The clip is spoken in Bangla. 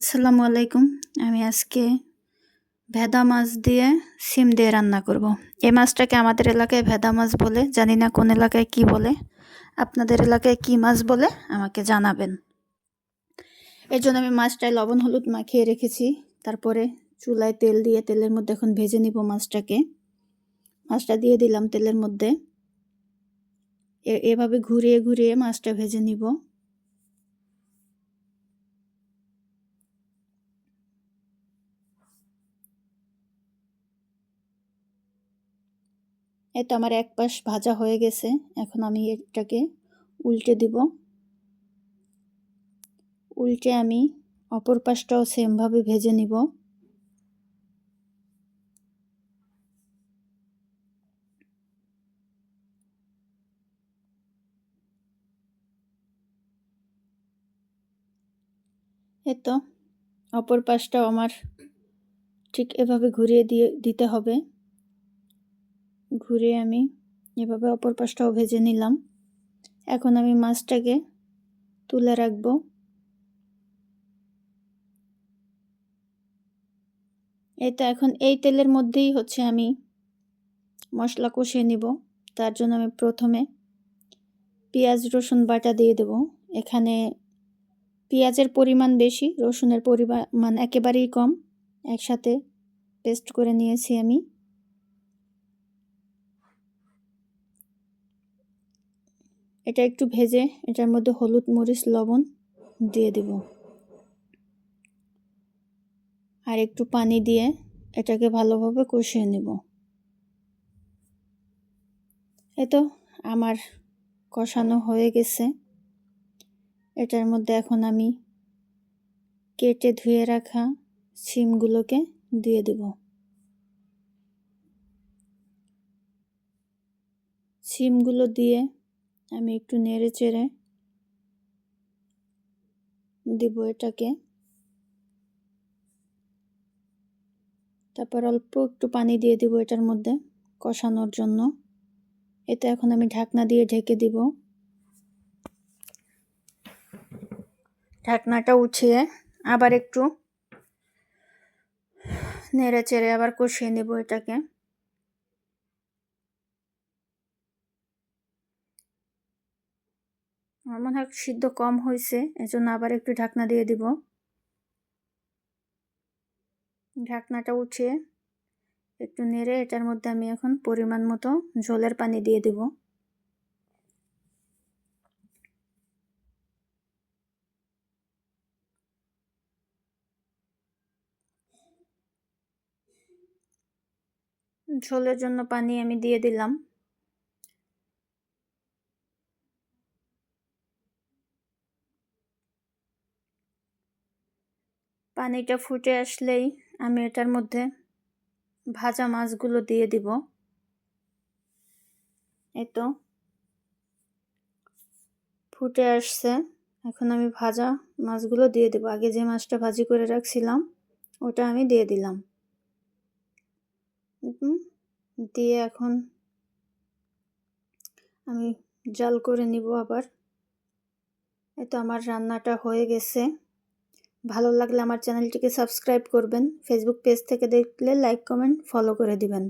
আসসালামু আলাইকুম। আমি আজকে ভেদা মাছ দিয়ে সিম দিয়ে রান্না করব। এই মাছটাকে আমাদের এলাকায় ভেদা মাছ বলে, জানি না কোন এলাকায় কি বলে। আপনাদের এলাকায় কি মাছ বলে আমাকে জানাবেন। এর জন্য আমি মাছটায় লবণ, হলুদ মাখিয়ে রেখেছি। তারপরে চুলায় তেল দিয়ে তেলের মধ্যে এখন ভেজে নিব মাছটাকে। মাছটা দিয়ে দিলাম তেলের মধ্যে। এভাবে ঘুরিয়ে ঘুরিয়ে মাছটা ভেজে নিব। এই তো আমার এক পাশ ভাজা হয়ে গেছে। এখন আমি এটাকে উল্টে দিব। উল্টে আমি অপর পাশটাও সেমভাবে ভেজে নিব। এই তো অপর পাশটাও আমার ঠিক এভাবে ঘুরিয়ে দিয়ে দিতে হবে। ঘুরে আমি এভাবে অপর পাশটাও ভেজে নিলাম। এখন আমি মাছটাকে তুলে রাখব। এই তো এখন এই তেলের মধ্যেই হচ্ছে আমি মশলা কষিয়ে নিব। তার জন্য আমি প্রথমে পেঁয়াজ, রসুন বাটা দিয়ে দেব। এখানে পেঁয়াজের পরিমাণ বেশি, রসুনের পরিমাণ একেবারেই কম। একসাথে পেস্ট করে নিয়েছি আমি। এটা একটু ভেজে, এটার মধ্যে হলুদ মরিচ, লবণ দিয়ে দেব। আর একটু পানি দিয়ে এটাকে ভালোভাবে কষিয়ে নেব। এতো আমার কষানো হয়ে গেছে। এটার মধ্যে এখন আমি কেটে ধুয়ে রাখা সিমগুলোকে দিয়ে দেব। সিমগুলো দিয়ে আমি একটু নেড়ে চেড়ে দিব এটাকে। তারপর অল্প একটু পানি দিয়ে দিব এটার মধ্যে কষানোর জন্য। এতে এখন আমি ঢাকনা দিয়ে ঢেকে দিব। ঢাকনাটা উঠিয়ে আবার একটু নেড়ে চেড়ে আবার কষিয়ে নেব এটাকে। আমার মনে হয় সিদ্ধ কম হয়েছে, এজন্য আবার একটু ঢাকনা দিয়ে দিব। ঢাকনাটা উঠিয়ে একটু নেড়ে এটার মধ্যে আমি এখন পরিমাণ মতো ঝোলের পানি দিয়ে দিব। ঝোলের জন্য পানি আমি দিয়ে দিলাম। পানিটা ফুটে আসলেই আমি এটার মধ্যে ভাজা মাছগুলো দিয়ে দিব। এই তো। ফুটে আসছে। এখন আমি ভাজা মাছগুলো দিয়ে দেবো। আগে যে মাছটা ভাজি করে রাখছিলাম, ওটা আমি দিয়ে দিলাম। দিয়ে এখন আমি জাল করে নিব আবার। এই তো আমার রান্নাটা হয়ে গেছে। ভালো লাগলে আমার চ্যানেলটিকে সাবস্ক্রাইব করবেন। ফেসবুক পেজ থেকে দেখলে লাইক কমেন্ট ফলো করে দিবেন।